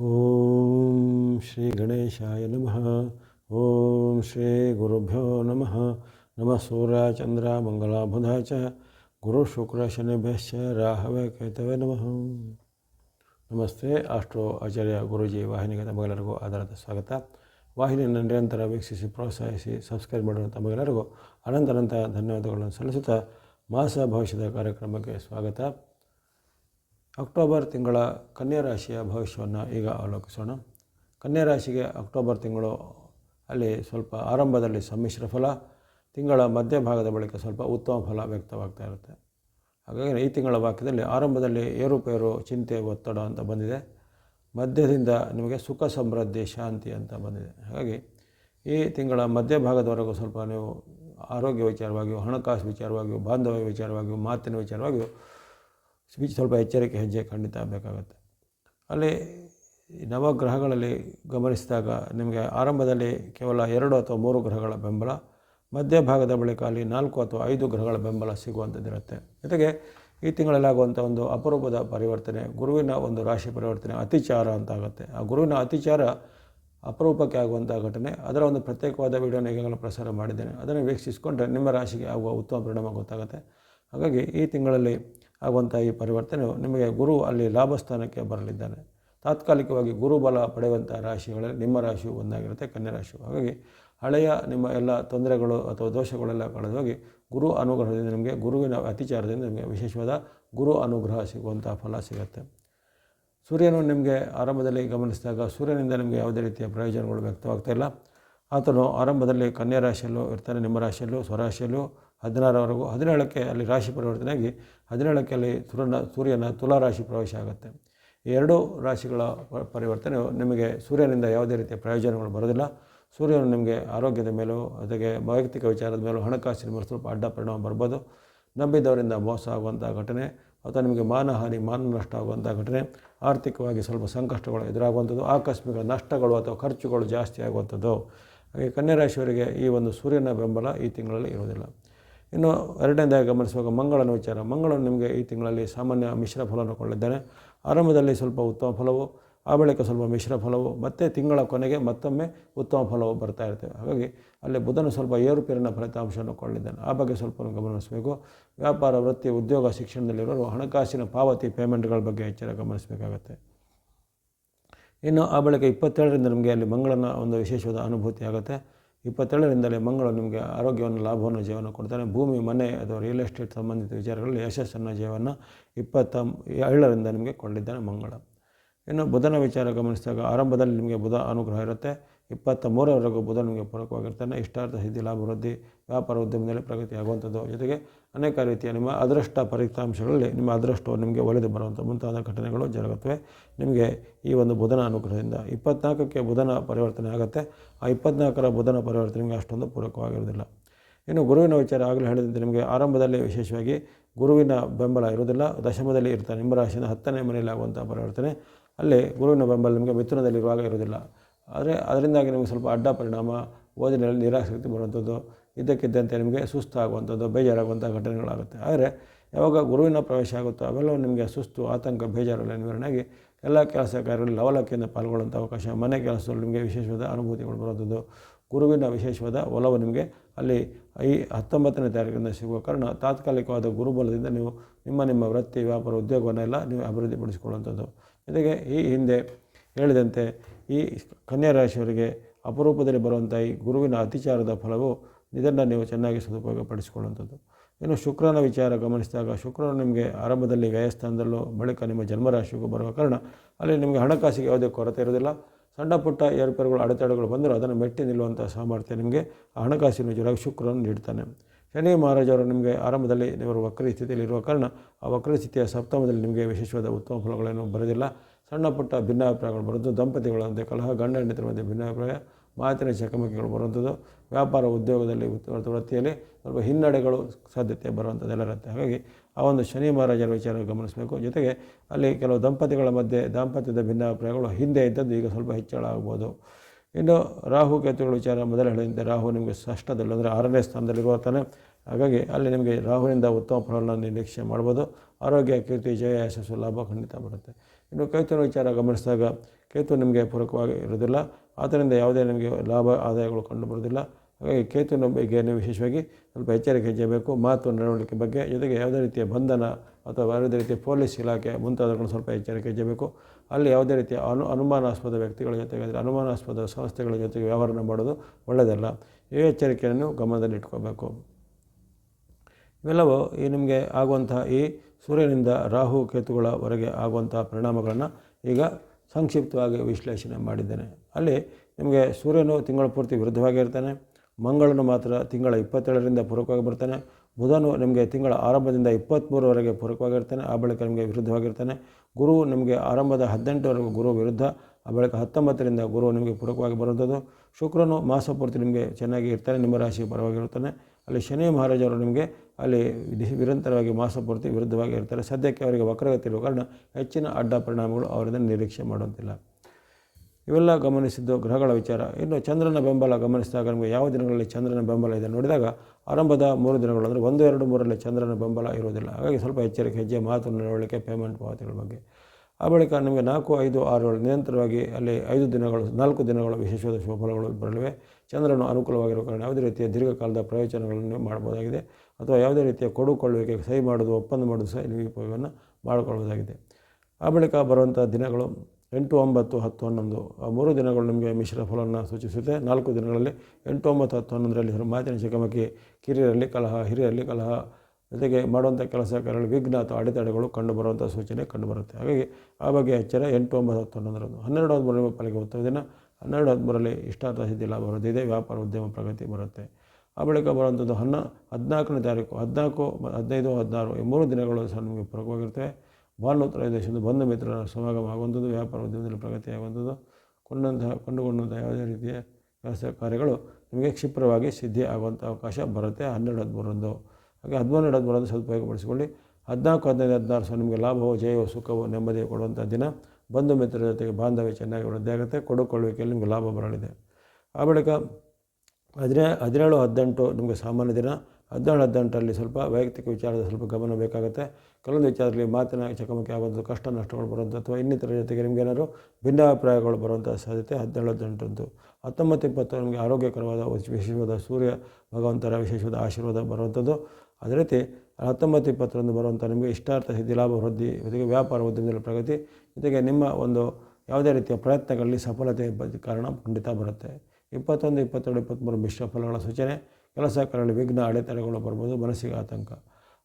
ಓಂ ಶ್ರೀ ಗಣೇಶಾಯ ನಮಃ ಓಂ ಶ್ರೀ ಗುರುಭ್ಯೋ ನಮಃ ನಮಃ ಸೂರ್ಯ ಚಂದ್ರ ಮಂಗಳ ಬುಧ ಚ ಗುರು ಶುಕ್ರ ಶನಿಭ್ಯಶ್ಚ ರಾಹವೇ ಕೇತವೇ ನಮಃ ನಮಸ್ತೆ ಅಷ್ಟೋ ಆಚಾರ್ಯ ಗುರೂಜಿ ವಾಹಿನಿಗೆ ತಮಗೆಲ್ಲರಿಗೂ ಆಧಾರದ ಸ್ವಾಗತ ವಾಹಿನಿಯನ್ನು ನಿರಂತರ ವೀಕ್ಷಿಸಿ ಪ್ರೋತ್ಸಾಹಿಸಿ ಸಬ್ಸ್ಕ್ರೈಬ್ ಮಾಡಿರುವ ತಮಗೆಲ್ಲರಿಗೂ ಅನಂತ ಅನಂತ ಧನ್ಯವಾದಗಳನ್ನು ಸಲ್ಲಿಸುತ್ತಾ ಮಾಸ ಭವಿಷ್ಯದ ಕಾರ್ಯಕ್ರಮಕ್ಕೆ ಸ್ವಾಗತ ಅಕ್ಟೋಬರ್ ತಿಂಗಳ ಕನ್ಯಾ ರಾಶಿಯ ಭವಿಷ್ಯವನ್ನು ಈಗ ಅವಲೋಕಿಸೋಣ. ಕನ್ಯಾ ರಾಶಿಗೆ ಅಕ್ಟೋಬರ್ ತಿಂಗಳು ಅಲ್ಲಿ ಸ್ವಲ್ಪ ಆರಂಭದಲ್ಲಿ ಸಮ್ಮಿಶ್ರ ಫಲ, ತಿಂಗಳ ಮಧ್ಯಭಾಗದ ಬಳಿಕ ಸ್ವಲ್ಪ ಉತ್ತಮ ಫಲ ವ್ಯಕ್ತವಾಗ್ತಾ ಇರುತ್ತೆ. ಹಾಗಾಗಿ ಈ ತಿಂಗಳ ವಾಕ್ಯದಲ್ಲಿ ಆರಂಭದಲ್ಲಿ ಏರುಪೇರು ಚಿಂತೆ, ಒತ್ತಡ ಅಂತ ಬಂದಿದೆ. ಮಧ್ಯದಿಂದ ನಿಮಗೆ ಸುಖ, ಸಮೃದ್ಧಿ, ಶಾಂತಿ ಅಂತ ಬಂದಿದೆ. ಹಾಗಾಗಿ ಈ ತಿಂಗಳ ಮಧ್ಯಭಾಗದವರೆಗೂ ಸ್ವಲ್ಪ ನೀವು ಆರೋಗ್ಯ ವಿಚಾರವಾಗಿಯೂ, ಹಣಕಾಸು ವಿಚಾರವಾಗಿಯೂ, ಬಾಂಧವ್ಯ ವಿಚಾರವಾಗಿಯೂ, ಮಾತಿನ ವಿಚಾರವಾಗಿಯೂ ಸ್ಪೀಚ್ ಸ್ವಲ್ಪ ಎಚ್ಚರಿಕೆ ಹೆಜ್ಜೆ ಖಂಡಿತ ಬೇಕಾಗುತ್ತೆ ಅಲ್ಲಿ ನವಗ್ರಹಗಳಲ್ಲಿ ಗಮನಿಸಿದಾಗ ನಿಮಗೆ ಆರಂಭದಲ್ಲಿ ಕೇವಲ ಎರಡು ಅಥವಾ ಮೂರು ಗ್ರಹಗಳ ಬೆಂಬಲ ಮಧ್ಯಭಾಗದ ಬಳಿಕ ಅಲ್ಲಿ ನಾಲ್ಕು ಅಥವಾ ಐದು ಗ್ರಹಗಳ ಬೆಂಬಲ ಸಿಗುವಂಥದ್ದಿರುತ್ತೆ. ಜೊತೆಗೆ ಈ ತಿಂಗಳಲ್ಲಾಗುವಂಥ ಒಂದು ಅಪರೂಪದ ಪರಿವರ್ತನೆ, ಗುರುವಿನ ಒಂದು ರಾಶಿ ಪರಿವರ್ತನೆ ಅತಿಚಾರ ಅಂತ ಆಗುತ್ತೆ ಆ ಗುರುವಿನ ಅತಿಚಾರ ಅಪರೂಪಕ್ಕೆ ಆಗುವಂಥ ಘಟನೆ, ಅದರ ಒಂದು ಪ್ರತ್ಯೇಕವಾದ ವಿಡಿಯೋನ ಈಗಾಗಲೇ ಪ್ರಸಾರ ಮಾಡಿದ್ದೇನೆ. ಅದನ್ನು ವೀಕ್ಷಿಸಿಕೊಂಡ್ರೆ ನಿಮ್ಮ ರಾಶಿಗೆ ಆಗುವ ಉತ್ತಮ ಪರಿಣಾಮ ಗೊತ್ತಾಗುತ್ತೆ. ಹಾಗಾಗಿ ಈ ತಿಂಗಳಲ್ಲಿ ಆಗುವಂಥ ಈ ಪರಿವರ್ತನೆ ನಿಮಗೆ ಗುರು ಅಲ್ಲಿ ಲಾಭಸ್ಥಾನಕ್ಕೆ ಬರಲಿದ್ದಾನೆ. ತಾತ್ಕಾಲಿಕವಾಗಿ ಗುರುಬಲ ಪಡೆಯುವಂಥ ರಾಶಿಗಳಲ್ಲಿ ನಿಮ್ಮ ರಾಶಿಯು ಒಂದಾಗಿರುತ್ತೆ, ಕನ್ಯಾ ರಾಶಿಯು. ಹಾಗಾಗಿ ಹಳೆಯ ನಿಮ್ಮ ಎಲ್ಲ ತೊಂದರೆಗಳು ಅಥವಾ ದೋಷಗಳೆಲ್ಲ ಕಳೆದೋಗಿ ಗುರು ಅನುಗ್ರಹದಿಂದ ನಿಮಗೆ, ಗುರುವಿನ ಅತಿಚಾರದಿಂದ ನಿಮಗೆ ವಿಶೇಷವಾದ ಗುರು ಅನುಗ್ರಹ ಸಿಗುವಂಥ ಫಲ ಸಿಗುತ್ತೆ. ಸೂರ್ಯನು ನಿಮಗೆ ಆರಂಭದಲ್ಲಿ ಗಮನಿಸಿದಾಗ ಸೂರ್ಯನಿಂದ ನಿಮಗೆ ಯಾವುದೇ ರೀತಿಯ ಪ್ರಯೋಜನಗಳು ವ್ಯಕ್ತವಾಗ್ತಾ ಇಲ್ಲ. ಆತನು ಆರಂಭದಲ್ಲಿ ಕನ್ಯಾ ರಾಶಿಯಲ್ಲೂ ಇರ್ತಾನೆ, ನಿಮ್ಮ ರಾಶಿಯಲ್ಲೂ, ಸ್ವರಾಶಿಯಲ್ಲೂ ಹದಿನಾರವರೆಗೂ, ಹದಿನೇಳಕ್ಕೆ ಅಲ್ಲಿ ರಾಶಿ ಪರಿವರ್ತನೆಯಾಗಿ ಹದಿನೇಳಕ್ಕೆ ಅಲ್ಲಿ ಸೂರ್ಯನ ಸೂರ್ಯನ ತುಲಾ ರಾಶಿ ಪ್ರವೇಶ ಆಗುತ್ತೆ. ಎರಡೂ ರಾಶಿಗಳ ಪರಿವರ್ತನೆ ನಿಮಗೆ ಸೂರ್ಯನಿಂದ ಯಾವುದೇ ರೀತಿಯ ಪ್ರಯೋಜನಗಳು ಬರೋದಿಲ್ಲ. ಸೂರ್ಯನು ನಿಮಗೆ ಆರೋಗ್ಯದ ಮೇಲೂ, ಅದಕ್ಕೆ ವೈಯಕ್ತಿಕ ವಿಚಾರದ ಮೇಲೂ ಹಣಕಾಸಿನ ಮೇಲೆ ಸ್ವಲ್ಪ ಅಡ್ಡ ಪರಿಣಾಮ ಬರ್ಬೋದು. ನಂಬಿದವರಿಂದ ಮೋಸ ಆಗುವಂಥ ಘಟನೆ ಅಥವಾ ನಿಮಗೆ ಮಾನಹಾನಿ, ಮಾನ ನಷ್ಟ ಆಗುವಂಥ ಘಟನೆ, ಆರ್ಥಿಕವಾಗಿ ಸ್ವಲ್ಪ ಸಂಕಷ್ಟಗಳು ಎದುರಾಗುವಂಥದ್ದು, ಆಕಸ್ಮಿಕ ನಷ್ಟಗಳು ಅಥವಾ ಖರ್ಚುಗಳು ಜಾಸ್ತಿ ಆಗುವಂಥದ್ದು. ಹಾಗೆ ಕನ್ಯಾ ರಾಶಿಯವರಿಗೆ ಈ ಒಂದು ಸೂರ್ಯನ ಬೆಂಬಲ ಈ ತಿಂಗಳಲ್ಲಿ ಇರುವುದಿಲ್ಲ. ಇನ್ನು ಎರಡನೇದಾಗಿ ಗಮನಿಸುವಾಗ ಮಂಗಳನ ವಿಚಾರ. ಮಂಗಳನು ನಿಮಗೆ ಈ ತಿಂಗಳಲ್ಲಿ ಸಾಮಾನ್ಯ ಮಿಶ್ರ ಫಲವನ್ನು ಕೊಳ್ಳಿದ್ದಾನೆ ಆರಂಭದಲ್ಲಿ ಸ್ವಲ್ಪ ಉತ್ತಮ ಫಲವು, ಆ ಬಳಿಕ ಸ್ವಲ್ಪ ಮಿಶ್ರ ಫಲವು, ಮತ್ತು ತಿಂಗಳ ಕೊನೆಗೆ ಮತ್ತೊಮ್ಮೆ ಉತ್ತಮ ಫಲವು ಬರ್ತಾ ಇರ್ತವೆ ಹಾಗಾಗಿ ಅಲ್ಲಿ ಬುಧನು ಸ್ವಲ್ಪ ಏರುಪೇರಿನ ಫಲಿತಾಂಶವನ್ನು ಕೊಳ್ಳಿದ್ದಾನೆ ಆ ಬಗ್ಗೆ ಸ್ವಲ್ಪ ಗಮನಿಸಬೇಕು. ವ್ಯಾಪಾರ, ವೃತ್ತಿ, ಉದ್ಯೋಗ ಶಿಕ್ಷಣದಲ್ಲಿರೋರು ಹಣಕಾಸಿನ ಪಾವತಿ ಪೇಮೆಂಟ್ಗಳ ಬಗ್ಗೆ ಎಚ್ಚರ ಗಮನಿಸಬೇಕಾಗತ್ತೆ. ಇನ್ನು ಆ ಬಳಿಕ ಇಪ್ಪತ್ತೇಳರಿಂದ ನಮಗೆ ಅಲ್ಲಿ ಮಂಗಳನ ಒಂದು ವಿಶೇಷವಾದ ಅನುಭೂತಿ ಆಗುತ್ತೆ. ಇಪ್ಪತ್ತೇಳರಿಂದಲೇ ಮಂಗಳ ನಿಮಗೆ ಆರೋಗ್ಯವನ್ನು ಲಾಭವನ್ನು ಜೀವನ ಕೊಡ್ತಾನೆ ಭೂಮಿ, ಮನೆ ಅಥವಾ ರಿಯಲ್ ಎಸ್ಟೇಟ್ ಸಂಬಂಧಿತ ವಿಚಾರಗಳಲ್ಲಿ ಯಶಸ್ಸನ್ನು ಜೀವನ ಇಪ್ಪತ್ತ ಏಳರಿಂದ ನಿಮಗೆ ಕೊಂಡಿದ್ದಾನೆ ಮಂಗಳ ಇನ್ನು ಬುಧನ ವಿಚಾರ ಗಮನಿಸಿದಾಗ ಆರಂಭದಲ್ಲಿ ನಿಮಗೆ ಬುಧ ಅನುಗ್ರಹ ಇರುತ್ತೆ. ಇಪ್ಪತ್ತ ಮೂರರವರೆಗೂ ಬುಧ ನಿಮಗೆ ಪೂರಕವಾಗಿರ್ತಾನೆ. ಇಷ್ಟಾರ್ಥ ಸಿದ್ಧಿ, ಲಾಭ, ವೃದ್ಧಿ, ವ್ಯಾಪಾರ ಉದ್ಯಮದಲ್ಲಿ ಪ್ರಗತಿ ಆಗುವಂಥದ್ದು. ಜೊತೆಗೆ ಅನೇಕ ರೀತಿಯ ನಿಮ್ಮ ಅದೃಷ್ಟ ಫಲಿತಾಂಶಗಳಲ್ಲಿ ನಿಮ್ಮ ಅದೃಷ್ಟವು ನಿಮಗೆ ಒಲಿದು ಬರುವಂಥ ಮುಂತಾದ ಘಟನೆಗಳು ಜರುಗುತ್ತವೆ. ನಿಮಗೆ ಈ ಒಂದು ಬುಧನ ಅನುಗ್ರಹದಿಂದ ಇಪ್ಪತ್ನಾಲ್ಕಕ್ಕೆ ಬುಧನ ಪರಿವರ್ತನೆ ಆಗುತ್ತೆ. ಆ ಇಪ್ಪತ್ನಾಲ್ಕರ ಬುಧನ ಪರಿವರ್ತನೆ ನಿಮಗೆ ಅಷ್ಟೊಂದು ಪೂರಕವಾಗಿರೋದಿಲ್ಲ ಇನ್ನು ಗುರುವಿನ ವಿಚಾರ ಆಗಲೇ ಹೇಳಿದಂತೆ ನಿಮಗೆ ಆರಂಭದಲ್ಲಿ ವಿಶೇಷವಾಗಿ ಗುರುವಿನ ಬೆಂಬಲ ಇರುವುದಿಲ್ಲ. ದಶಮದಲ್ಲಿ ಇರ್ತಾನೆ ನಿಮ್ಮ ರಾಶಿಯಿಂದ ಹತ್ತನೇ ಮನೆಯಲ್ಲಿ ಆಗುವಂಥ ಪರಿವರ್ತನೆ. ಅಲ್ಲಿ ಗುರುವಿನ ಬೆಂಬಲ ನಿಮಗೆ ಮಿಥುನದಲ್ಲಿರುವಾಗ ಇರುವುದಿಲ್ಲ. ಆದರೆ ಅದರಿಂದಾಗಿ ನಿಮಗೆ ಸ್ವಲ್ಪ ಅಡ್ಡ ಪರಿಣಾಮ ಓದಿನಲ್ಲಿ ನಿರಾಸಕ್ತಿ ಬರುವಂಥದ್ದು, ಇದ್ದಕ್ಕಿದ್ದಂತೆ ನಿಮಗೆ ಸುಸ್ತಾಗುವಂಥದ್ದು ಬೇಜಾರಾಗುವಂಥ ಘಟನೆಗಳಾಗುತ್ತೆ. ಆದರೆ ಯಾವಾಗ ಗುರುವಿನ ಪ್ರವೇಶ ಆಗುತ್ತೋ ಅವೆಲ್ಲವೂ ನಿಮಗೆ ಸುಸ್ತು, ಆತಂಕ, ಬೇಜಾರುಗಳ ನಿವಾರಣೆಯಾಗಿ ಎಲ್ಲ ಕೆಲಸ ಕಾರ್ಯಗಳಲ್ಲಿ ಲವಲಕ್ಕಿಯಿಂದ ಪಾಲ್ಗೊಳ್ಳುವಂಥ ಅವಕಾಶ, ಮನೆ ಕೆಲಸದಲ್ಲಿ ನಿಮಗೆ ವಿಶೇಷವಾದ ಅನುಭೂತಿಗಳು ಬರುವಂಥದ್ದು, ಗುರುವಿನ ವಿಶೇಷವಾದ ಒಲವು ನಿಮಗೆ ಅಲ್ಲಿ ಈ ಹತ್ತೊಂಬತ್ತನೇ ತಾರೀಕಿನಿಂದ ಸಿಗುವ ಕಾರಣ ತಾತ್ಕಾಲಿಕವಾದ ಗುರುಬಲದಿಂದ ನೀವು ನಿಮ್ಮ ನಿಮ್ಮ ವೃತ್ತಿ, ವ್ಯಾಪಾರ, ಉದ್ಯೋಗವನ್ನೆಲ್ಲ ನೀವು ಅಭಿವೃದ್ಧಿಪಡಿಸಿಕೊಳ್ಳುವಂಥದ್ದು. ಜೊತೆಗೆ ಈ ಹಿಂದೆ ಹೇಳಿದಂತೆ ಈ ಕನ್ಯಾ ರಾಶಿಯವರಿಗೆ ಅಪರೂಪದಲ್ಲಿ ಬರುವಂಥ ಈ ಗುರುವಿನ ಅತಿಚಾರದ ಫಲವು ಇದನ್ನು ನೀವು ಚೆನ್ನಾಗಿ ಸದುಪಯೋಗಪಡಿಸಿಕೊಳ್ಳುವಂಥದ್ದು. ಇನ್ನು ಶುಕ್ರನ ವಿಚಾರ ಗಮನಿಸಿದಾಗ ಶುಕ್ರನು ನಿಮಗೆ ಆರಂಭದಲ್ಲಿ ವ್ಯಯಸ್ಥಾನದಲ್ಲೂ ಬಳಿಕ ನಿಮ್ಮ ಜನ್ಮರಾಶಿಗೂ ಬರುವ ಕಾರಣ ಅಲ್ಲಿ ನಿಮಗೆ ಹಣಕಾಸಿಗೆ ಯಾವುದೇ ಕೊರತೆ ಇರೋದಿಲ್ಲ ಸಣ್ಣ ಪುಟ್ಟ ಏರ್ಪೇರುಗಳು, ಅಡೆತಡೆಗಳು ಬಂದರೂ ಅದನ್ನು ಮೆಟ್ಟಿ ನಿಲ್ಲುವಂಥ ಸಾಮರ್ಥ್ಯ ನಿಮಗೆ ಆ ಹಣಕಾಸಿನ ಜೊತೆಗೆ ಶುಕ್ರನು ನೀಡ್ತಾನೆ ಶನಿ ಮಹಾರಾಜರು ನಿಮಗೆ ಆರಂಭದಲ್ಲಿ ಇವರು ವಕ್ರ ಸ್ಥಿತಿಯಲ್ಲಿ ಇರುವ ಕಾರಣ ಆ ವಕ್ರ ಸ್ಥಿತಿಯ ಸಪ್ತಮದಲ್ಲಿ ನಿಮಗೆ ವಿಶೇಷವಾದ ಉತ್ತಮ ಫಲಗಳೇನು ಬರೋದಿಲ್ಲ. ಸಣ್ಣ ಪುಟ್ಟ ಭಿನ್ನಾಭಿಪ್ರಾಯಗಳು ಬರುವಂಥದ್ದು. ದಂಪತಿಗಳ ಮಧ್ಯೆ ಕಲಹ, ಗಂಡ ಹೆಂಡತಿರ ಮಧ್ಯೆ ಭಿನ್ನಾಭಿಪ್ರಾಯ, ಮಾತಿನ ಚಕಮಕಿಗಳು ಬರುವಂಥದ್ದು. ವ್ಯಾಪಾರ ಉದ್ಯೋಗದಲ್ಲಿ ವೃತ್ತಿಯಲ್ಲಿ ಸ್ವಲ್ಪ ಹಿನ್ನಡೆಗಳು ಸಾಧ್ಯತೆ ಬರುವಂಥದ್ದೆಲ್ಲ ಇರುತ್ತೆ ಹಾಗಾಗಿ ಆ ಒಂದು ಶನಿ ಮಹಾರಾಜರ ವಿಚಾರ ಗಮನಿಸಬೇಕು. ಜೊತೆಗೆ ಅಲ್ಲಿ ಕೆಲವು ದಂಪತಿಗಳ ಮಧ್ಯೆ ದಾಂಪತ್ಯದ ಭಿನ್ನಾಭಿಪ್ರಾಯಗಳು ಹಿಂದೆ ಇದ್ದದ್ದು ಈಗ ಸ್ವಲ್ಪ ಹೆಚ್ಚಳ ಆಗ್ಬೋದು. ಇನ್ನು ರಾಹು ಕೇತುಗಳ ವಿಚಾರ ಮೊದಲು ಹೇಳಿದಂತೆ ರಾಹು ನಿಮಗೆ ಷಷ್ಠದಲ್ಲಿ ಅಂದರೆ ಆರನೇ ಸ್ಥಾನದಲ್ಲಿರುತ್ತಾನೆ ಹಾಗಾಗಿ ಅಲ್ಲಿ ನಿಮಗೆ ರಾಹುವಿನಿಂದ ಉತ್ತಮ ಫಲವನ್ನು ನಿರೀಕ್ಷೆ ಮಾಡ್ಬೋದು. ಆರೋಗ್ಯ ಕೀರ್ತಿ, ಜಯ, ಯಶಸ್ಸು, ಲಾಭ ಖಂಡಿತ ಬರುತ್ತೆ. ಇನ್ನು ಕೈತನ ವಿಚಾರ ಗಮನಿಸಿದಾಗ ಕೇತು ನಿಮಗೆ ಪೂರಕವಾಗಿ ಇರೋದಿಲ್ಲ ಆದ್ದರಿಂದ ಯಾವುದೇ ನಿಮಗೆ ಲಾಭ, ಆದಾಯಗಳು ಕಂಡು ಬರೋದಿಲ್ಲ ಹಾಗಾಗಿ ಕೇತುವಿನ ಬಗ್ಗೆ ನೀವು ವಿಶೇಷವಾಗಿ ಸ್ವಲ್ಪ ಎಚ್ಚರಿಕೆ ಹೆಜ್ಜೆಬೇಕು ಮಾತು ನಡವಳಿಕೆ ಬಗ್ಗೆ ಜೊತೆಗೆ ಯಾವುದೇ ರೀತಿಯ ಬಂಧನ ಅಥವಾ ಯಾವುದೇ ರೀತಿಯ ಪೊಲೀಸ್ ಇಲಾಖೆ ಮುಂತಾದವುಗಳನ್ನು ಸ್ವಲ್ಪ ಎಚ್ಚರಿಕೆ ಹೆಜ್ಜೆಬೇಕು ಅಲ್ಲಿ ಯಾವುದೇ ರೀತಿಯ ಅನು, ಅನುಮಾನಾಸ್ಪದ ವ್ಯಕ್ತಿಗಳ ಜೊತೆಗೆ ಅಂದರೆ ಅನುಮಾನಾಸ್ಪದ ಸಂಸ್ಥೆಗಳ ಜೊತೆಗೆ ವ್ಯವಹಾರ ಮಾಡೋದು ಒಳ್ಳೆಯದಲ್ಲ. ಈ ಎಚ್ಚರಿಕೆಯನ್ನು ಗಮನದಲ್ಲಿ ಇಟ್ಕೋಬೇಕು ಇವೆಲ್ಲವೂ ಈ ನಿಮಗೆ ಆಗುವಂತಹ ಈ ಸೂರ್ಯನಿಂದ ರಾಹು ಕೇತುಗಳವರೆಗೆ ಆಗುವಂತಹ ಪರಿಣಾಮಗಳನ್ನು ಈಗ ಸಂಕ್ಷಿಪ್ತವಾಗಿ ವಿಶ್ಲೇಷಣೆ ಮಾಡಿದ್ದೇನೆ. ಅಲ್ಲಿ ನಿಮಗೆ ಸೂರ್ಯನು ತಿಂಗಳ ಪೂರ್ತಿ ವಿರುದ್ಧವಾಗಿರ್ತಾನೆ ಮಂಗಳನು ಮಾತ್ರ ತಿಂಗಳ ಇಪ್ಪತ್ತೇಳರಿಂದ ಪೂರಕವಾಗಿ ಬರ್ತಾನೆ, ಬುಧನು ನಿಮಗೆ ತಿಂಗಳ ಆರಂಭದಿಂದ ಇಪ್ಪತ್ತ್ಮೂರವರೆಗೆ ಪೂರಕವಾಗಿರ್ತಾನೆ ಆ ಬಳಿಕ ನಿಮಗೆ ವಿರುದ್ಧವಾಗಿರ್ತಾನೆ ಗುರು ನಿಮಗೆ ಆರಂಭದ ಹದಿನೆಂಟರವರೆಗೂ ಗುರು ವಿರುದ್ಧ, ಆ ಬಳಿಕ ಹತ್ತೊಂಬತ್ತರಿಂದ ಗುರು ನಿಮಗೆ ಪೂರಕವಾಗಿ ಬರುವಂಥದ್ದು. ಶುಕ್ರನು ಮಾಸ ಪೂರ್ತಿ ನಿಮಗೆ ಚೆನ್ನಾಗಿ ಇರ್ತಾನೆ, ನಿಮ್ಮ ರಾಶಿ ಪರವಾಗಿರುತ್ತಾನೆ. ಅಲ್ಲಿ ಶನಿ ಮಹಾರಾಜರು ನಿಮಗೆ ಅಲ್ಲಿ ನಿರಂತರವಾಗಿ ಮಾಸಪೂರ್ತಿ ವಿರುದ್ಧವಾಗಿ ಇರ್ತಾರೆ. ಸದ್ಯಕ್ಕೆ ಅವರಿಗೆ ವಕ್ರಗತಿ ಇರುವ ಕಾರಣ ಹೆಚ್ಚಿನ ಅಡ್ಡ ಪರಿಣಾಮಗಳು ಅವರಿಂದ ನಿರೀಕ್ಷೆ ಮಾಡುವಂತಿಲ್ಲ. ಇವೆಲ್ಲ ಗಮನಿಸಿದ್ದು ಗ್ರಹಗಳ ವಿಚಾರ. ಇನ್ನು ಚಂದ್ರನ ಬೆಂಬಲ ಗಮನಿಸಿದಾಗ ನಮಗೆ ಯಾವ ದಿನಗಳಲ್ಲಿ ಚಂದ್ರನ ಬೆಂಬಲ ಇದೆ ನೋಡಿದಾಗ ಆರಂಭದ ಮೂರು ದಿನಗಳು ಅಂದರೆ ಒಂದು, ಎರಡು, ಮೂರರಲ್ಲಿ ಚಂದ್ರನ ಬೆಂಬಲ ಇರುವುದಿಲ್ಲ. ಹಾಗಾಗಿ ಸ್ವಲ್ಪ ಎಚ್ಚರಿಕೆ, ಹೆಜ್ಜೆ ಮಾತು ನಡವಳಿಕೆ ಪೇಮೆಂಟ್ ಪಾವತಿಗಳ ಬಗ್ಗೆ. ಆ ಬಳಿಕ ನಿಮಗೆ ನಾಲ್ಕು, ಐದು ಆರು ನಿರಂತರವಾಗಿ ಅಲ್ಲಿ ಐದು ದಿನಗಳು, ನಾಲ್ಕು ದಿನಗಳು ವಿಶೇಷವಾದ ಶುಭಫಲಗಳು ಬರಲಿವೆ. ಚಂದ್ರನು ಅನುಕೂಲವಾಗಿರುವ ಕಾರಣ ಯಾವುದೇ ರೀತಿಯ ದೀರ್ಘಕಾಲದ ಪ್ರಯೋಜನಗಳನ್ನು ಮಾಡಬಹುದಾಗಿದೆ. ಅಥವಾ ಯಾವುದೇ ರೀತಿಯ ಕೊಡುಕೊಳ್ಳುವಿಕೆ ಸಹಿ ಮಾಡೋದು ಒಪ್ಪಂದ ಮಾಡೋದು ಸಹ ನಿಮಗೆ ಉಪಯೋಗವನ್ನು ಮಾಡಿಕೊಳ್ಳಬಹುದಾಗಿದೆ. ಆ ಬಳಿಕ ಬರುವಂಥ ದಿನಗಳು ಎಂಟು, ಒಂಬತ್ತು, ಹತ್ತು, ಹನ್ನೊಂದು. ಮೂರು ದಿನಗಳು ನಿಮಗೆ ಮಿಶ್ರ ಫಲವನ್ನು ಸೂಚಿಸುತ್ತೆ. ನಾಲ್ಕು ದಿನಗಳಲ್ಲಿ ಎಂಟು, ಒಂಬತ್ತು, ಹತ್ತು, ಹನ್ನೊಂದರಲ್ಲಿ ಮಾತಿನ ಚಕಮಕಿ ಕಿರಿಯರಲ್ಲಿ ಕಲಹ, ಹಿರಿಯರಲ್ಲಿ ಕಲಹ ಜೊತೆಗೆ ಮಾಡುವಂಥ ಕೆಲಸ ಕಾರ್ಯಗಳು ವಿಘ್ನ ಅಥವಾ ಅಡೆತಡೆಗಳು ಕಂಡುಬರುವಂಥ ಸೂಚನೆ ಕಂಡುಬರುತ್ತೆ. ಹಾಗಾಗಿ ಆ ಬಗ್ಗೆ ಎಚ್ಚರ. ಎಂಟು, ಒಂಬತ್ತು, ಹತ್ತು ಹನ್ನೆರಡು ಹದಿಮೂರನೇ ಪಾಲಿಗೆ ಉತ್ತಮ ದಿನ. ಹನ್ನೆರಡು ಹದಿಮೂರರಲ್ಲಿ ಇಷ್ಟಾರ್ಥ ಸಿದ್ಧಿ ಲಾಭ ವ್ಯಾಪಾರ, ಉದ್ಯಮ, ಪ್ರಗತಿ ಬರುತ್ತೆ. ಆ ಬಳಿಕ ಬರುವಂಥದ್ದು ಹನ್ನ, ಹದಿನಾಲ್ಕನೇ ತಾರೀಕು. ಹದಿನಾಲ್ಕು, ಹದಿನೈದು, ಹದಿನಾರು ಈ ಮೂರು ದಿನಗಳು ಸಹ ನಿಮಗೆ ಪೂರಕವಾಗಿರ್ತವೆ ಭಾನುತ್ರ ದೇಶದ ಬಂಧು ಮಿತ್ರರ ಸಮಾಗಮ ಆಗುವಂಥದ್ದು, ವ್ಯಾಪಾರ ಉದ್ಯಮದಲ್ಲಿ ಪ್ರಗತಿ ಆಗುವಂಥದ್ದು. ಕೊಂಡಂತಹ, ಕಂಡುಕೊಂಡಂತಹ ಯಾವುದೇ ರೀತಿಯ ಕೆಲಸ ಕಾರ್ಯಗಳು ನಿಮಗೆ ಕ್ಷಿಪ್ರವಾಗಿ ಸಿದ್ಧಿ ಆಗುವಂಥ ಅವಕಾಶ ಬರುತ್ತೆ. ಹನ್ನೆರಡು ಹದಿಮೂರರಂದು ಹಾಗೆ ಹದಿಮೂರು ಸ್ವಲ್ಪ ಸದುಪಯೋಗಪಡಿಸಿಕೊಳ್ಳಿ ಹದಿನಾಲ್ಕು, ಹದಿನೈದು, ಹದಿನಾರು ಸಹ ನಿಮಗೆ ಲಾಭವೋ, ಜಯವೋ, ಸುಖವೋ ನೆಮ್ಮದಿ ಕೊಡುವಂಥ ದಿನ ಬಂಧು ಮಿತ್ರರ ಜೊತೆಗೆ ಬಾಂಧವ್ಯ ಚೆನ್ನಾಗಿ ವೃದ್ಧಿ ಆಗುತ್ತೆ. ಕೊಡುಕೊಳ್ಳುವಿಕೆಯಲ್ಲಿ ನಿಮಗೆ ಲಾಭ ಬರಲಿದೆ. ಆ ಬಳಿಕ ಹದಿನೇ, ಹದಿನೇಳು, ಹದಿನೆಂಟು ನಿಮಗೆ ಸಾಮಾನ್ಯ ದಿನ. ಹದಿನೇಳು, ಹದಿನೆಂಟರಲ್ಲಿ ಸ್ವಲ್ಪ ವೈಯಕ್ತಿಕ ವಿಚಾರದ ಸ್ವಲ್ಪ ಗಮನ ಬೇಕಾಗುತ್ತೆ. ಕೆಲವೊಂದು ವಿಚಾರದಲ್ಲಿ ಮಾತಿನ ಚಕಮಕಿ ಆಗುವಂಥದ್ದು, ಕಷ್ಟ ನಷ್ಟಗಳು ಬರುವಂಥ ಅಥವಾ ಇನ್ನಿತರ ಜೊತೆಗೆ ನಿಮಗೇನಾದ್ರು ಭಿನ್ನಾಭಿಪ್ರಾಯಗಳು ಬರುವಂಥ ಸಾಧ್ಯತೆ ಹದಿನೇಳು ಹದಿನೆಂಟರಂದು ಹತ್ತೊಂಬತ್ತು, ಇಪ್ಪತ್ತು ನಿಮಗೆ ಆರೋಗ್ಯಕರವಾದ, ವಿಶೇಷವಾದ ಸೂರ್ಯ ಭಗವಂತರ ವಿಶೇಷವಾದ ಆಶೀರ್ವಾದ ಬರುವಂಥದ್ದು. ಅದೇ ರೀತಿ ಹತ್ತೊಂಬತ್ತು ಇಪ್ಪತ್ತರಂದು ಬರುವಂಥ ನಿಮಗೆ ಇಷ್ಟಾರ್ಥ ಸಿದ್ಧಿ ಲಾಭ ವೃದ್ಧಿ, ಜೊತೆಗೆ ವ್ಯಾಪಾರ ಉದ್ಯಮದಲ್ಲಿ ಪ್ರಗತಿ, ಜೊತೆಗೆ ನಿಮ್ಮ ಒಂದು ಯಾವುದೇ ರೀತಿಯ ಪ್ರಯತ್ನಗಳಲ್ಲಿ ಸಫಲತೆ ಕಾರಣ ಖಂಡಿತ ಬರುತ್ತೆ. ಇಪ್ಪತ್ತೊಂದು, ಇಪ್ಪತ್ತೆರಡು, ಇಪ್ಪತ್ತ್ಮೂರು ಮಿಶ್ರ ಫಲಗಳ ಸೂಚನೆ, ಕೆಲಸ ಕಾರ್ಯಗಳಲ್ಲಿ ವಿಘ್ನ, ಅಡೆತಡೆಗಳು ಬರ್ಬೋದು, ಮನಸ್ಸಿಗೆ ಆತಂಕ.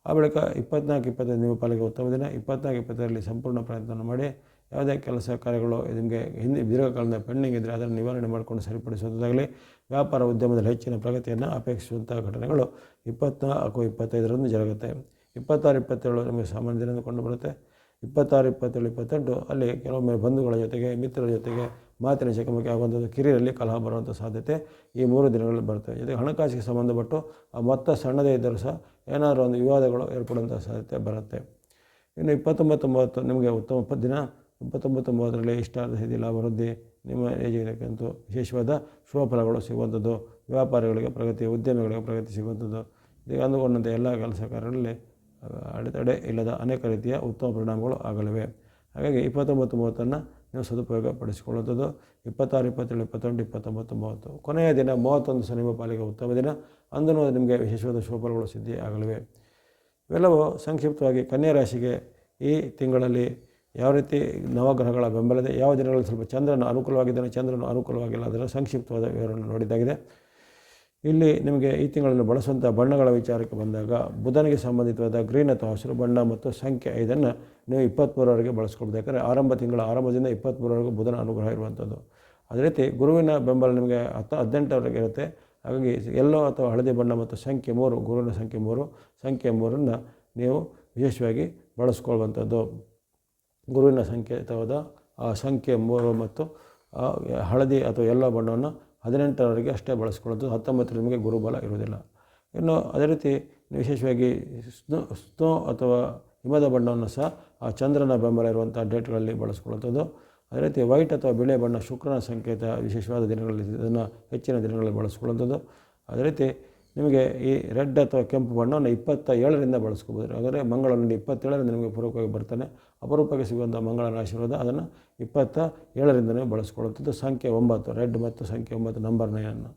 ಆ ಬಳಿಕ ಇಪ್ಪತ್ನಾಲ್ಕು, ಇಪ್ಪತ್ತೈದು ನಿಮ್ಮ ಪಾಲಿಗೆ ಉತ್ತಮ ದಿನ. ಇಪ್ಪತ್ನಾಲ್ಕು ಇಪ್ಪತ್ತರಲ್ಲಿ ಸಂಪೂರ್ಣ ಪ್ರಯತ್ನ ಮಾಡಿ ಯಾವುದೇ ಕೆಲಸ ಕಾರ್ಯಗಳು ನಿಮಗೆ ಹಿಂದೆ ದೀರ್ಘಕಾಲದ ಪೆಂಡಿಂಗ್ ಇದ್ದರೆ ಅದನ್ನು ನಿವಾರಣೆ ಮಾಡಿಕೊಂಡು ಸರಿಪಡಿಸುವುದಾಗಲಿ, ವ್ಯಾಪಾರ ಉದ್ಯಮದಲ್ಲಿ ಹೆಚ್ಚಿನ ಪ್ರಗತಿಯನ್ನು ಅಪೇಕ್ಷಿಸುವಂಥ ಘಟನೆಗಳು ಇಪ್ಪತ್ನಾಲ್ಕು ಇಪ್ಪತ್ತೈದರಂದು ಜರುಗುತ್ತೆ. ಇಪ್ಪತ್ತಾರು, ಇಪ್ಪತ್ತೇಳು ನಿಮಗೆ ಸಾಮಾನ್ಯ ದಿನದಿಂದ ಕಂಡು ಬರುತ್ತೆ. ಇಪ್ಪತ್ತಾರು, ಇಪ್ಪತ್ತೇಳು, ಇಪ್ಪತ್ತೆಂಟು ಅಲ್ಲಿ ಕೆಲವೊಮ್ಮೆ ಬಂಧುಗಳ ಜೊತೆಗೆ, ಮಿತ್ರರ ಜೊತೆಗೆ ಮಾತಿನ ಚಕಮಕಿ ಆಗುವಂಥದ್ದು ಕಿರಿಯರಲ್ಲಿ ಕಲಹ ಬರುವಂಥ ಸಾಧ್ಯತೆ ಈ ಮೂರು ದಿನಗಳಲ್ಲಿ ಬರುತ್ತೆ. ಜೊತೆಗೆ ಹಣಕಾಸಿಗೆ ಸಂಬಂಧಪಟ್ಟು ಆ ಮೊತ್ತ ಸಣ್ಣದೇ ಇದ್ದರೂ ಸಹ ಏನಾದರೂ ಒಂದು ವಿವಾದಗಳು ಏರ್ಪಡುವಂಥ ಸಾಧ್ಯತೆ ಬರುತ್ತೆ. ಇನ್ನು ಇಪ್ಪತ್ತೊಂಬತ್ತು, ಮೂವತ್ತು ನಿಮಗೆ ಉತ್ತಮ ದಿನ ಇಪ್ಪತ್ತೊಂಬತ್ತು ಮೂವತ್ತರಲ್ಲಿ ಇಷ್ಟಾರ್ಥ ಸಿದ್ಧಿ ಲಾಭ ವೃದ್ಧಿ ನಿಮ್ಮ ಏಜಿಗಂತೂ ವಿಶೇಷವಾದ ಶುಭಫಲಗಳು ಸಿಗುವಂಥದ್ದು. ವ್ಯಾಪಾರಿಗಳಿಗೆ ಪ್ರಗತಿ, ಉದ್ಯಮಿಗಳಿಗೆ ಪ್ರಗತಿ ಸಿಗುವಂಥದ್ದು. ಇದೀಗ ಅಂದುಕೊಂಡಂಥ ಎಲ್ಲ ಕೆಲಸ ಕಾರ್ಯಗಳಲ್ಲಿ ಅಡೆತಡೆ ಇಲ್ಲದ ಅನೇಕ ರೀತಿಯ ಉತ್ತಮ ಪರಿಣಾಮಗಳು ಆಗಲಿವೆ. ಹಾಗಾಗಿ ಇಪ್ಪತ್ತೊಂಬತ್ತು ಮೂವತ್ತನ್ನು ನೀವು ಸದುಪಯೋಗ ಪಡಿಸಿಕೊಳ್ಳುವಂಥದ್ದು. ಇಪ್ಪತ್ತಾರು, ಇಪ್ಪತ್ತೇಳು, ಇಪ್ಪತ್ತೆಂಟು, ಇಪ್ಪತ್ತೊಂಬತ್ತು, ಮೂವತ್ತು. ಕೊನೆಯ ದಿನ, ಮೂವತ್ತೊಂದು ಸಹ ಪಾಲಿಗೆ ಉತ್ತಮ ದಿನ. ಅಂದನೂ ನಿಮಗೆ ವಿಶೇಷವಾದ ಶುಭಫಲಗಳು ಸಿದ್ಧಿ ಆಗಲಿವೆ. ಇವೆಲ್ಲವೂ ಸಂಕ್ಷಿಪ್ತವಾಗಿ ಕನ್ಯಾ ರಾಶಿಗೆ ಈ ತಿಂಗಳಲ್ಲಿ ಯಾವ ರೀತಿ ನವಗ್ರಹಗಳ ಬೆಂಬಲದೆ, ಯಾವ ದಿನಗಳಲ್ಲಿ ಸ್ವಲ್ಪ ಚಂದ್ರನ ಅನುಕೂಲವಾಗಿದ್ದಾನೆ, ಚಂದ್ರನ ಅನುಕೂಲವಾಗಿಲ್ಲ ಅದರ ಸಂಕ್ಷಿಪ್ತವಾದ ವಿವರವನ್ನು ನೋಡಿದ್ದಾಗಿದೆ. ಇಲ್ಲಿ ನಿಮಗೆ ಈ ತಿಂಗಳನ್ನು ಬಳಸುವಂಥ ಬಣ್ಣಗಳ ವಿಚಾರಕ್ಕೆ ಬಂದಾಗ ಬುಧನಿಗೆ ಸಂಬಂಧಿತವಾದ ಗ್ರೀನ್ ಅಥವಾ ಹಸಿರು ಬಣ್ಣ ಮತ್ತು ಸಂಖ್ಯೆ ಐದನ್ನು ನೀವು ಇಪ್ಪತ್ತ್ಮೂರವರೆಗೆ ಬಳಸ್ಕೊಳ್ಬೇಕು. ಯಾಕಂದರೆ ಆರಂಭ ತಿಂಗಳ ಆರಂಭದಿಂದ ಇಪ್ಪತ್ತ್ಮೂರವರೆಗೂ ಬುಧನ ಅನುಗ್ರಹ ಇರುವಂಥದ್ದು. ಅದೇ ರೀತಿ ಗುರುವಿನ ಬೆಂಬಲ ನಿಮಗೆ ಹತ್ತು, ಹದಿನೆಂಟರವರೆಗೆ ಇರುತ್ತೆ. ಹಾಗಾಗಿ ಎಲ್ಲೋ ಅಥವಾ ಹಳದಿ ಬಣ್ಣ ಮತ್ತು ಸಂಖ್ಯೆ ಮೂರು, ಗುರುವಿನ ಸಂಖ್ಯೆ ಮೂರು, ಸಂಖ್ಯೆ ಮೂರನ್ನು ನೀವು ವಿಶೇಷವಾಗಿ ಬಳಸ್ಕೊಳ್ಳುವಂಥದ್ದು ಗುರುವಿನ ಸಂಕೇತವಾದ ಆ ಸಂಖ್ಯೆ ಮೂರು ಮತ್ತು ಹಳದಿ ಅಥವಾ ಎಲ್ಲ ಬಣ್ಣವನ್ನು ಹದಿನೆಂಟರವರೆಗೆ ಅಷ್ಟೇ ಬಳಸ್ಕೊಳ್ಳೋದು ಹತ್ತೊಂಬತ್ತರ ನಿಮಗೆ ಗುರುಬಲ ಇರುವುದಿಲ್ಲ. ಇನ್ನು ಅದೇ ರೀತಿ ವಿಶೇಷವಾಗಿ ಸ್ನೋ ಸ್ನೋ ಅಥವಾ ಹಿಮದ ಬಣ್ಣವನ್ನು ಸಹ ಆ ಚಂದ್ರನ ಬೆಂಬಲ ಇರುವಂಥ ಡೇಟ್ಗಳಲ್ಲಿ ಬಳಸ್ಕೊಳ್ಳುವಂಥದ್ದು. ಅದೇ ರೀತಿ ವೈಟ್ ಅಥವಾ ಬಿಳೆ ಬಣ್ಣ ಶುಕ್ರನ ಸಂಕೇತ ವಿಶೇಷವಾದ ದಿನಗಳಲ್ಲಿ, ಇದನ್ನು ಹೆಚ್ಚಿನ ದಿನಗಳಲ್ಲಿ ಬಳಸ್ಕೊಳ್ಳುವಂಥದ್ದು. ಅದೇ ರೀತಿ ನಿಮಗೆ ಈ ರೆಡ್ ಅಥವಾ ಕೆಂಪು ಬಣ್ಣವನ್ನು ಇಪ್ಪತ್ತ ಏಳರಿಂದ ಬಳಸ್ಕೋಬೋದು. ಹಾಗಾದರೆ ಮಂಗಳ నుండి ಇಪ್ಪತ್ತೇಳರಿಂದ ನಿಮಗೆ ಪೂರ್ವಕವಾಗಿ ಬರ್ತಾನೆ. ಅಪರೂಪಕ್ಕೆ ಸಿಗುವಂಥ ಮಂಗಳನ ಆಶೀರ್ವಾದ ಅದನ್ನು ಇಪ್ಪತ್ತ ಏಳರಿಂದನೇ ಬಳಸ್ಕೊಳ್ಳುವಂಥದ್ದು. ಸಂಖ್ಯೆ ಒಂಬತ್ತು, ರೆಡ್ ಮತ್ತು ಸಂಖ್ಯೆ ಒಂಬತ್ತು ನಂಬರ್ ನೈನನ್ನು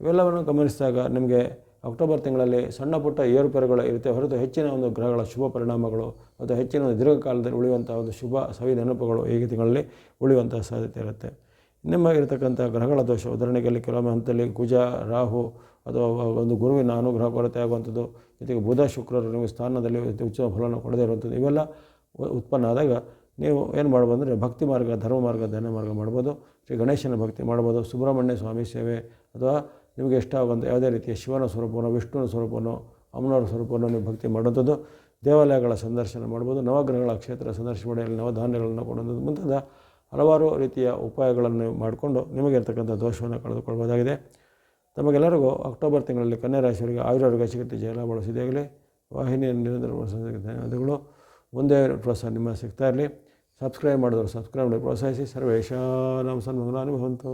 ಇವೆಲ್ಲವನ್ನು ಗಮನಿಸಿದಾಗ ನಿಮಗೆ ಅಕ್ಟೋಬರ್ ತಿಂಗಳಲ್ಲಿ ಸಣ್ಣ ಪುಟ್ಟ ಏರುಪೇರುಗಳು ಇರುತ್ತೆ. ಹೊರತು ಹೆಚ್ಚಿನ ಒಂದು ಗ್ರಹಗಳ ಶುಭ ಪರಿಣಾಮಗಳು ಮತ್ತು ಹೆಚ್ಚಿನ ಒಂದು ದೀರ್ಘಕಾಲದಲ್ಲಿ ಉಳಿಯುವಂಥ ಒಂದು ಶುಭ ಸವಿ ನೆನಪುಗಳು ಈ ತಿಂಗಳಲ್ಲಿ ಉಳಿಯುವಂಥ ಸಾಧ್ಯತೆ ಇರುತ್ತೆ. ನಿಮ್ಮ ಇರತಕ್ಕಂಥ ಗ್ರಹಗಳ ದೋಷ. ಉದಾಹರಣೆಗೆ ಅಲ್ಲಿ ಕೆಲವೊಮ್ಮೆ ಹಂತದಲ್ಲಿ ಕುಜ, ರಾಹು ಅಥವಾ ಒಂದು ಗುರುವಿನ ಅನುಗ್ರಹ ಕೊರತೆ ಆಗುವಂಥದ್ದು, ಜೊತೆಗೆ ಬುಧ, ಶುಕ್ರರು ನಿಮಗೆ ಸ್ಥಾನದಲ್ಲಿ ಉಚ್ಚ ಫಲವನ್ನು ಕೊಡದೇ ಇರುವಂಥದ್ದು, ಇವೆಲ್ಲ ಉತ್ಪನ್ನ ಆದಾಗ ನೀವು ಏನು ಮಾಡ್ಬೋದು ಅಂದರೆ ಭಕ್ತಿ ಮಾರ್ಗ, ಧರ್ಮ ಮಾರ್ಗ, ಧ್ಯಾನ ಮಾರ್ಗ ಮಾಡ್ಬೋದು. ಶ್ರೀ ಗಣೇಶನ ಭಕ್ತಿ ಮಾಡ್ಬೋದು. ಸುಬ್ರಹ್ಮಣ್ಯ ಸ್ವಾಮಿ ಸೇವೆ ಅಥವಾ ನಿಮಗೆ ಇಷ್ಟ ಆಗುವಂಥ ಯಾವುದೇ ರೀತಿಯ ಶಿವನ ಸ್ವರೂಪನೋ ವಿಷ್ಣುವಿನ ಸ್ವರೂಪವನ್ನು ಅಮ್ಮನವರ ಸ್ವರೂಪವನ್ನು ನೀವು ಭಕ್ತಿ ಮಾಡುವಂಥದ್ದು. ದೇವಾಲಯಗಳ ಸಂದರ್ಶನ ಮಾಡ್ಬೋದು. ನವಗ್ರಹಗಳ ಕ್ಷೇತ್ರ ಸಂದರ್ಶನ ಮಾಡಿ ನವಧಾನ್ಯಗಳನ್ನು ಕೊಡುವಂಥದ್ದು ಮುಂತಾದ ಹಲವಾರು ರೀತಿಯ ಉಪಾಯಗಳನ್ನು ಮಾಡಿಕೊಂಡು ನಿಮಗೆ ಇರ್ತಕ್ಕಂಥ ದೋಷವನ್ನು ಕಳೆದುಕೊಳ್ಬೋದಾಗಿದೆ. ತಮಗೆಲ್ಲರಿಗೂ ಅಕ್ಟೋಬರ್ ತಿಂಗಳಲ್ಲಿ ಕನ್ಯಾ ರಾಶಿಯವರಿಗೆ ಆಯುರ್ವೇದ ಚಿಕಿತ್ಸೆ ಜಯ ಬಳಸಿದಾಗಲಿ ವಾಹಿನಿಯನ್ನು ನಿರಂತರ ಬಳಸೋದಕ್ಕೆ ಧನ್ಯವಾದಗಳು. ಒಂದೇ ಪ್ರೋತ್ಸಾಹ ನಿಮ್ಮ ಸಿಗ್ತಾ ಇರಲಿ. ಸಬ್ಸ್ಕ್ರೈಬ್ ಮಾಡಿದವರು ಸಬ್ಸ್ಕ್ರೈಬ್ ಮಾಡಿ ಪ್ರೋತ್ಸಾಹಿಸಿ. ಸರ್ವೇಶಾನಂ ಸನ್ಮಂಗಲಾನಿ ಭವಂತು